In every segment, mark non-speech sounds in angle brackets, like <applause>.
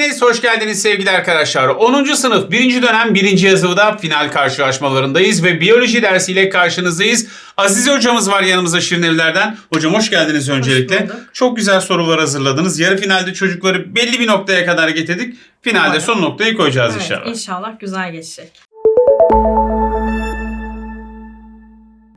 geldiniz, hoş geldiniz sevgili arkadaşlar. 10. sınıf 1. dönem 1. yazılıda final karşılaşmalarındayız ve biyoloji dersiyle karşınızdayız. Aziz hocamız var yanımızda Şirin Evler'den. Hocam hoş geldiniz öncelikle. bulduk. Çok güzel sorular hazırladınız. Yarı finalde çocukları belli bir noktaya kadar getirdik. Finalde Umarım. son noktayı koyacağız Evet, inşallah. inşallah güzel geçecek.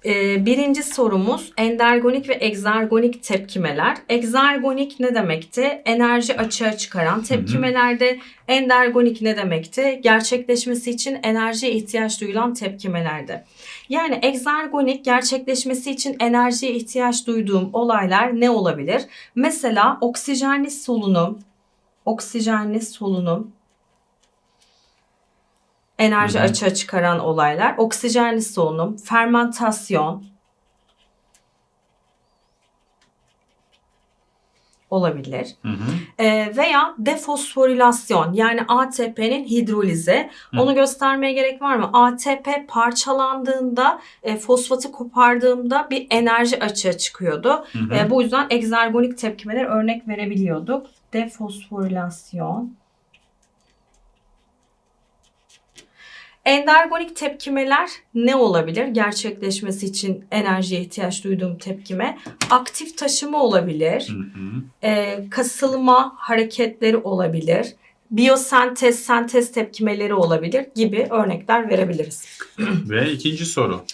Ee, birinci sorumuz endergonik ve egzergonik tepkimeler. Egzergonik ne demekti? Enerji açığa çıkaran tepkimelerde. Endergonik ne demekti? Gerçekleşmesi için enerjiye ihtiyaç duyulan tepkimelerde. Yani egzergonik gerçekleşmesi için enerjiye ihtiyaç duyduğum olaylar ne olabilir? Mesela oksijenli solunum, oksijenli solunum, enerji Hı hı. açığa çıkaran olaylar, oksijenli solunum, fermentasyon olabilir. Hı hı. Ee, veya defosforilasyon yani ATP'nin hidrolize. Hı. Onu göstermeye gerek var mı? ATP parçalandığında e, fosfatı kopardığımda bir enerji açığa çıkıyordu. Hı hı. E, bu yüzden egzergonik tepkimeler örnek verebiliyorduk. Defosforilasyon. Endergonik tepkimeler ne olabilir? Gerçekleşmesi için enerjiye ihtiyaç duyduğum tepkime. Aktif taşıma olabilir. Hı hı. E, kasılma hareketleri olabilir. Biyosentez, sentez tepkimeleri olabilir gibi örnekler verebiliriz. Ve ikinci soru.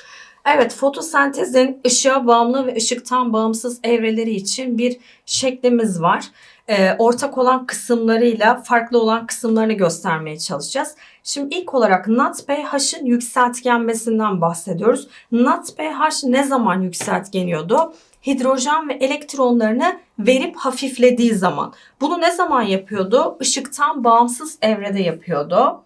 Evet, fotosentezin ışığa bağımlı ve ışıktan bağımsız evreleri için bir şeklimiz var. Ee, ortak olan kısımlarıyla farklı olan kısımlarını göstermeye çalışacağız. Şimdi ilk olarak NADPH'ın yükseltgenmesinden bahsediyoruz. NADPH ne zaman yükseltgeniyordu? Hidrojen ve elektronlarını verip hafiflediği zaman. Bunu ne zaman yapıyordu? Işıktan bağımsız evrede yapıyordu.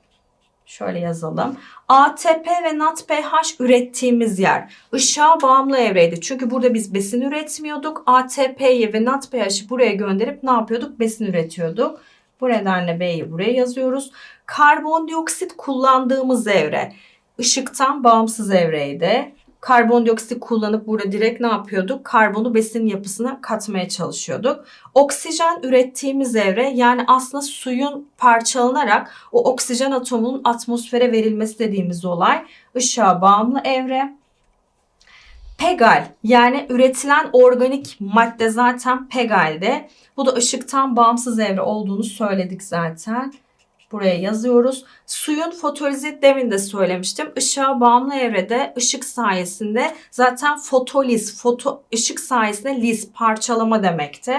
Şöyle yazalım. ATP ve NADPH ürettiğimiz yer ışığa bağımlı evreydi. Çünkü burada biz besin üretmiyorduk. ATP'yi ve NADPH'ı buraya gönderip ne yapıyorduk? Besin üretiyorduk. Bu nedenle B'yi buraya yazıyoruz. Karbondioksit kullandığımız evre ışıktan bağımsız evreydi. Karbondioksit kullanıp burada direkt ne yapıyorduk? Karbonu besin yapısına katmaya çalışıyorduk. Oksijen ürettiğimiz evre yani aslında suyun parçalanarak o oksijen atomunun atmosfere verilmesi dediğimiz olay ışığa bağımlı evre. Pegal yani üretilen organik madde zaten pegalde. Bu da ışıktan bağımsız evre olduğunu söyledik zaten. Buraya yazıyoruz. Suyun fotolizi demin de söylemiştim. Işığa bağımlı evrede ışık sayesinde zaten fotoliz, foto, ışık sayesinde liz parçalama demekti.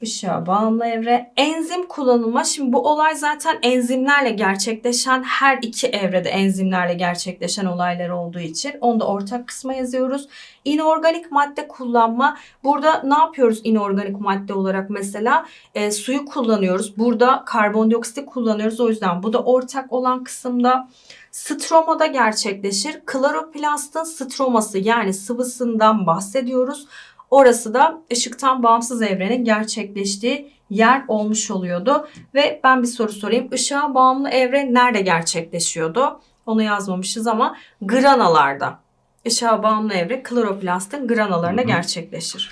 Işığa bağımlı evre. Enzim kullanılma. Şimdi bu olay zaten enzimlerle gerçekleşen her iki evrede enzimlerle gerçekleşen olaylar olduğu için onu da ortak kısma yazıyoruz. İnorganik madde kullanma. Burada ne yapıyoruz inorganik madde olarak mesela? E, suyu kullanıyoruz. Burada karbondioksit kullanıyoruz. O yüzden bu da ortak olan kısımda. Stromada gerçekleşir. Kloroplastın stroması yani sıvısından bahsediyoruz. Orası da ışıktan bağımsız evrenin gerçekleştiği yer olmuş oluyordu. Ve ben bir soru sorayım. Işığa bağımlı evre nerede gerçekleşiyordu? Onu yazmamışız ama granalarda. Işığa bağımlı evre kloroplastın granalarına Hı hı. gerçekleşir.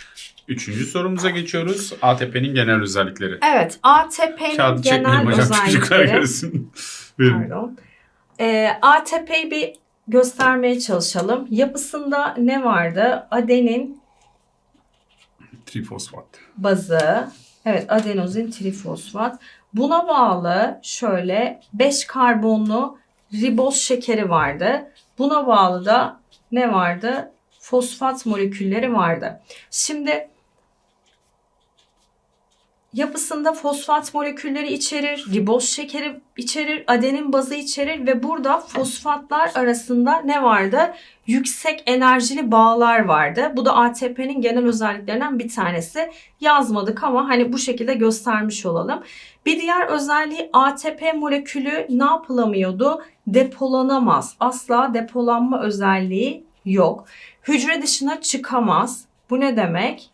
Üçüncü sorumuza geçiyoruz. ATP'nin genel özellikleri. Evet, ATP'nin genel hocam çocuklar özellikleri. görsün. <laughs> Pardon. Ee, ATP'yi bir göstermeye çalışalım. Yapısında ne vardı? Adenin Trifosfat. bazı. Evet adenozin trifosfat. Buna bağlı şöyle 5 karbonlu riboz şekeri vardı. Buna bağlı da ne vardı? Fosfat molekülleri vardı. Şimdi yapısında fosfat molekülleri içerir, riboz şekeri içerir, adenin bazı içerir ve burada fosfatlar arasında ne vardı? Yüksek enerjili bağlar vardı. Bu da ATP'nin genel özelliklerinden bir tanesi. Yazmadık ama hani bu şekilde göstermiş olalım. Bir diğer özelliği ATP molekülü ne yapılamıyordu? Depolanamaz. Asla depolanma özelliği yok. Hücre dışına çıkamaz. Bu ne demek?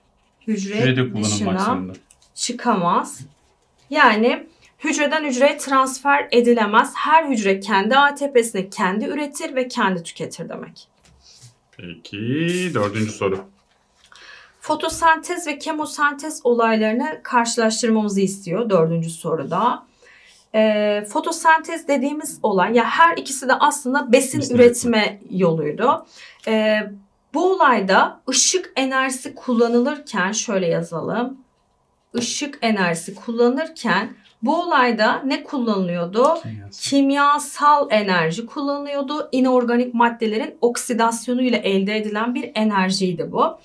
Hücre Hücrede kullanılmak dışına zorunda. Çıkamaz. Yani hücreden hücreye transfer edilemez. Her hücre kendi ATP'sini kendi üretir ve kendi tüketir demek. Peki dördüncü soru. Fotosentez ve kemosentez olaylarını karşılaştırmamızı istiyor dördüncü soruda. Ee, fotosentez dediğimiz olay ya her ikisi de aslında besin Besin üretme yoluydu. Ee, bu olayda ışık enerjisi kullanılırken şöyle yazalım. Işık enerjisi kullanırken bu olayda ne kullanılıyordu? kimyasal enerji kullanıyordu. İnorganik maddelerin oksidasyonu ile elde edilen bir enerjiydi bu.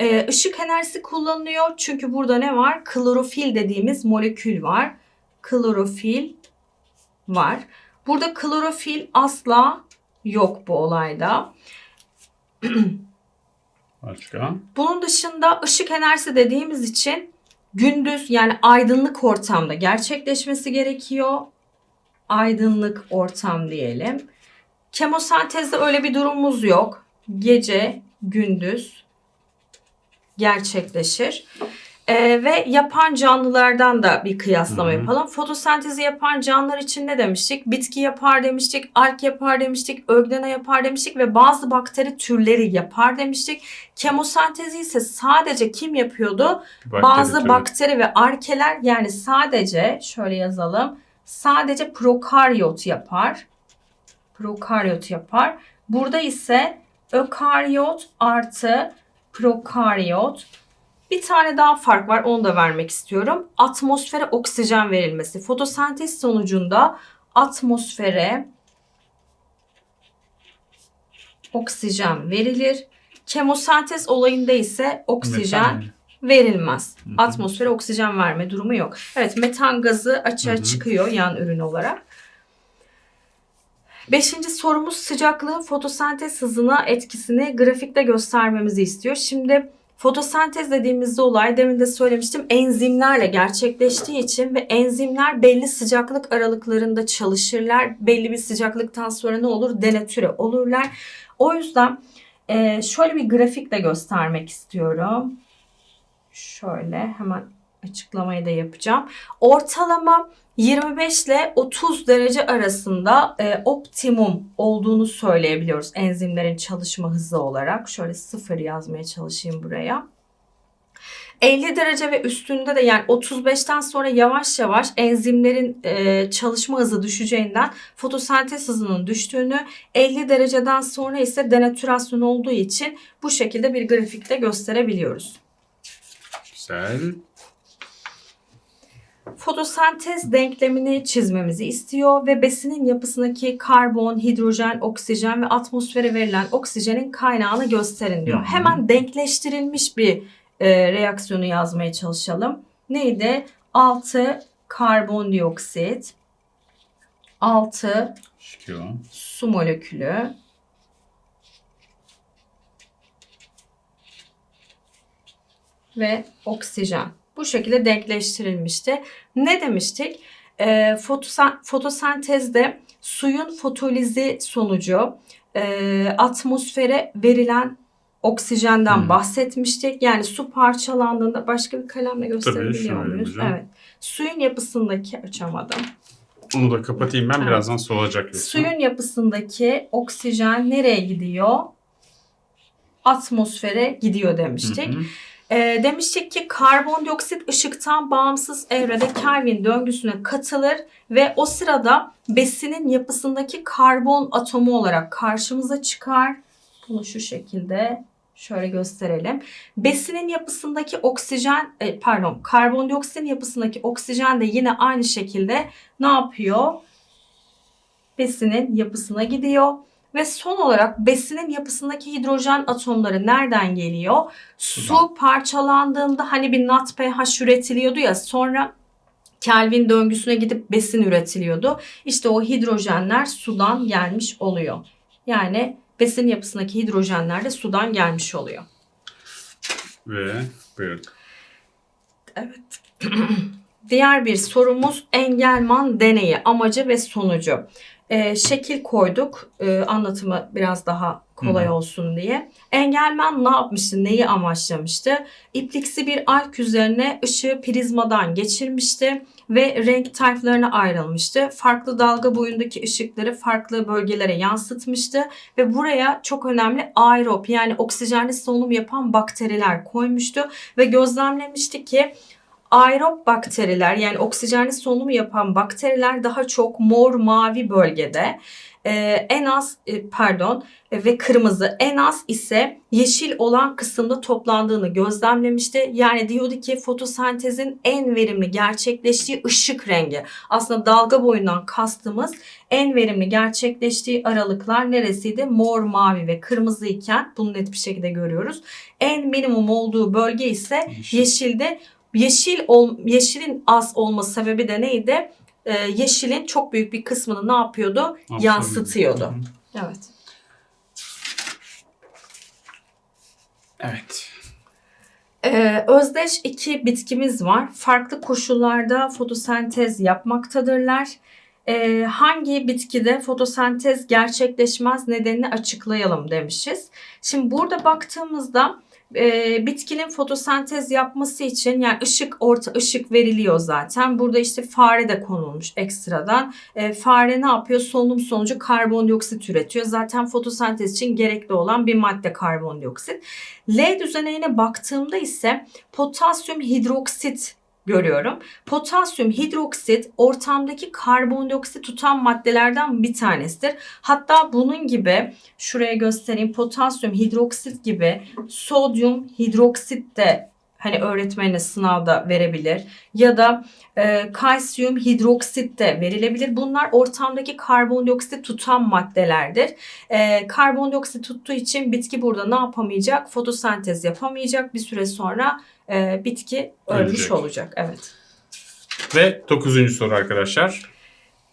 Ee, ışık enerjisi kullanılıyor çünkü burada ne var? Klorofil dediğimiz molekül var. Klorofil var. Burada klorofil asla yok bu olayda. Başka? Bunun dışında ışık enerjisi dediğimiz için gündüz yani aydınlık ortamda gerçekleşmesi gerekiyor. Aydınlık ortam diyelim. Kemosentezde öyle bir durumumuz yok. Gece, gündüz gerçekleşir. Ee, ve yapan canlılardan da bir kıyaslama Hı hı. yapalım. Fotosentezi yapan canlılar için ne demiştik? Bitki yapar demiştik, alg yapar demiştik, öglena yapar demiştik ve bazı bakteri türleri yapar demiştik. Kemosentezi ise sadece kim yapıyordu? Bakteri Bazı türü. bakteri ve arkeler yani sadece şöyle yazalım. Sadece prokaryot yapar. Prokaryot yapar. Burada ise ökaryot artı prokaryot. Bir tane daha fark var onu da vermek istiyorum. Atmosfere oksijen verilmesi. Fotosentez sonucunda atmosfere oksijen verilir. Kemosentez olayında ise oksijen Metan. verilmez. Atmosfere oksijen verme durumu yok. Evet metan gazı açığa Hı hı. çıkıyor yan ürün olarak. Beşinci sorumuz sıcaklığın fotosentez hızına etkisini grafikte göstermemizi istiyor. Şimdi fotosentez dediğimizde olay demin de söylemiştim enzimlerle gerçekleştiği için ve enzimler belli sıcaklık aralıklarında çalışırlar. Belli bir sıcaklıktan sonra ne olur? Denatüre olurlar. O yüzden şöyle bir grafikle göstermek istiyorum. Şöyle hemen açıklamayı da yapacağım. Ortalama 25 ile 30 derece arasında e, optimum olduğunu söyleyebiliyoruz enzimlerin çalışma hızı olarak. Şöyle sıfır yazmaya çalışayım buraya. 50 derece ve üstünde de yani 35'ten sonra yavaş yavaş enzimlerin e, çalışma hızı düşeceğinden fotosentez hızının düştüğünü 50 dereceden sonra ise denatürasyon olduğu için bu şekilde bir grafikte gösterebiliyoruz. Güzel. Fotosentez denklemini çizmemizi istiyor ve besinin yapısındaki karbon, hidrojen, oksijen ve atmosfere verilen oksijenin kaynağını gösterin diyor. Hemen denkleştirilmiş bir e, reaksiyonu yazmaya çalışalım. Neydi? 6 karbondioksit, 6 Çıkıyor. su molekülü, ve oksijen. Bu şekilde denkleştirilmişti. Ne demiştik? Fotosen- fotosentezde suyun fotolizi sonucu e, atmosfere verilen oksijenden Hmm. bahsetmiştik. Yani su parçalandığında başka bir kalemle gösterebiliyor muyuz? Evet. Suyun yapısındaki açamadım. Onu da kapatayım ben Evet. birazdan lütfen. Suyun yapısındaki oksijen nereye gidiyor? Atmosfere gidiyor demiştik. Hı hı. Ee, demiştik ki karbondioksit ışıktan bağımsız evrede Kelvin döngüsüne katılır ve o sırada besinin yapısındaki karbon atomu olarak karşımıza çıkar. Bunu şu şekilde şöyle gösterelim. Besinin yapısındaki oksijen e, pardon karbondioksitin yapısındaki oksijen de yine aynı şekilde ne yapıyor? Besinin yapısına gidiyor. Ve son olarak besinin yapısındaki hidrojen atomları nereden geliyor? Su parçalandığında hani bir nat pH üretiliyordu ya sonra Kelvin döngüsüne gidip besin üretiliyordu. İşte o hidrojenler sudan gelmiş oluyor. Yani besin yapısındaki hidrojenler de sudan gelmiş oluyor. Ve buyurun. <clears throat> Diğer bir sorumuz Engelman deneyi amacı ve sonucu. Ee, şekil koyduk. Ee, anlatımı biraz daha kolay Hı hı. olsun diye. Engelman ne yapmıştı? Neyi amaçlamıştı? İpliksi bir alk üzerine ışığı prizmadan geçirmişti ve renk tayflarına ayrılmıştı. Farklı dalga boyundaki ışıkları farklı bölgelere yansıtmıştı ve buraya çok önemli aerop yani oksijenli solunum yapan bakteriler koymuştu ve gözlemlemişti ki aerob bakteriler yani oksijenli solunum yapan bakteriler daha çok mor mavi bölgede e, en az e, pardon e, ve kırmızı en az ise yeşil olan kısımda toplandığını gözlemlemişti. Yani diyordu ki fotosentezin en verimli gerçekleştiği ışık rengi. Aslında dalga boyundan kastımız en verimli gerçekleştiği aralıklar neresiydi? Mor, mavi ve kırmızı iken bunu net bir şekilde görüyoruz. En minimum olduğu bölge ise Yeşil. yeşilde. Yeşil ol, yeşilin az olması sebebi de neydi? Ee, yeşilin çok büyük bir kısmını ne yapıyordu? Yansıtıyordu. Hı hı. Evet. Evet. Ee, özdeş iki bitkimiz var. Farklı koşullarda fotosentez yapmaktadırlar. Ee, hangi bitkide fotosentez gerçekleşmez nedenini açıklayalım demişiz. Şimdi burada baktığımızda e, bitkinin fotosentez yapması için yani ışık orta ışık veriliyor zaten. Burada işte fare de konulmuş ekstradan. E, fare ne yapıyor? Solunum sonucu karbondioksit üretiyor. Zaten fotosentez için gerekli olan bir madde karbondioksit. L düzenine baktığımda ise potasyum hidroksit görüyorum. Potasyum hidroksit ortamdaki karbondioksit tutan maddelerden bir tanesidir. Hatta bunun gibi şuraya göstereyim potasyum hidroksit gibi sodyum hidroksit de hani öğretmenine sınavda verebilir ya da e, kalsiyum hidroksit de verilebilir. Bunlar ortamdaki karbondioksit tutan maddelerdir. E, karbondioksit tuttuğu için bitki burada ne yapamayacak? Fotosentez yapamayacak. Bir süre sonra e, bitki ölmüş Ölecek. olacak. Evet. Ve dokuzuncu soru arkadaşlar.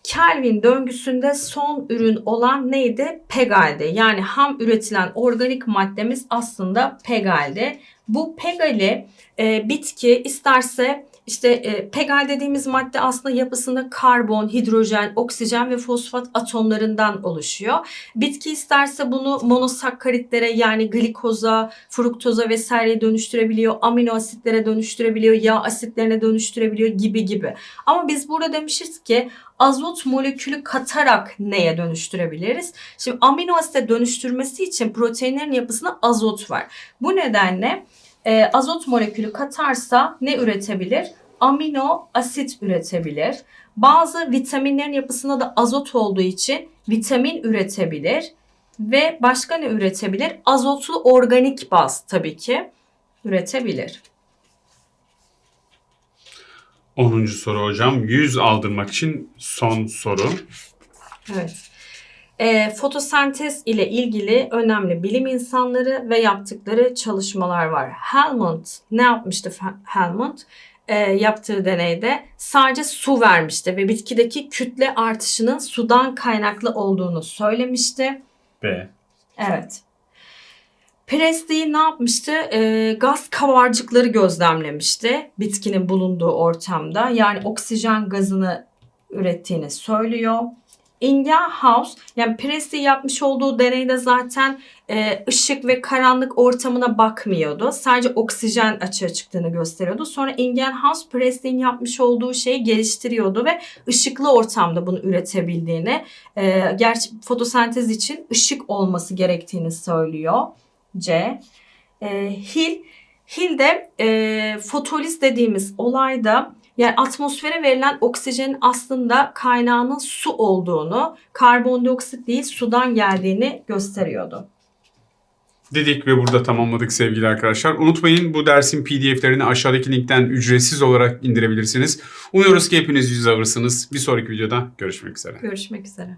Kelvin döngüsünde son ürün olan neydi? Pegal'di. Yani ham üretilen organik maddemiz aslında pegaldi. Bu pegali e, bitki isterse işte e, pegal dediğimiz madde aslında yapısında karbon, hidrojen, oksijen ve fosfat atomlarından oluşuyor. Bitki isterse bunu monosakkaritlere yani glikoza, fruktoza vesaireye dönüştürebiliyor, amino asitlere dönüştürebiliyor, yağ asitlerine dönüştürebiliyor gibi gibi. Ama biz burada demişiz ki azot molekülü katarak neye dönüştürebiliriz? Şimdi amino asite dönüştürmesi için proteinlerin yapısında azot var. Bu nedenle e, azot molekülü katarsa ne üretebilir? Amino asit üretebilir. Bazı vitaminlerin yapısında da azot olduğu için vitamin üretebilir. Ve başka ne üretebilir? Azotlu organik baz tabii ki üretebilir. Onuncu soru hocam. 100 aldırmak için son soru. Evet. E, fotosentez ile ilgili önemli bilim insanları ve yaptıkları çalışmalar var. Helmont ne yapmıştı Helmont? E, yaptığı deneyde sadece su vermişti ve bitkideki kütle artışının sudan kaynaklı olduğunu söylemişti. B. Evet. Presley ne yapmıştı? E, gaz kabarcıkları gözlemlemişti bitkinin bulunduğu ortamda. Yani oksijen gazını ürettiğini söylüyor. Ingenhouse yani Presley yapmış olduğu deneyde zaten e, ışık ve karanlık ortamına bakmıyordu. Sadece oksijen açığa çıktığını gösteriyordu. Sonra Ingenhouse Presley'in yapmış olduğu şeyi geliştiriyordu ve ışıklı ortamda bunu üretebildiğini, e, gerçi fotosentez için ışık olması gerektiğini söylüyor. C. E, Hill Hill de e, fotoliz dediğimiz olayda yani atmosfere verilen oksijenin aslında kaynağının su olduğunu, karbondioksit değil sudan geldiğini gösteriyordu. Dedik ve burada tamamladık sevgili arkadaşlar. Unutmayın bu dersin pdf'lerini aşağıdaki linkten ücretsiz olarak indirebilirsiniz. Umuyoruz ki hepiniz yüz alırsınız. Bir sonraki videoda görüşmek üzere. Görüşmek üzere.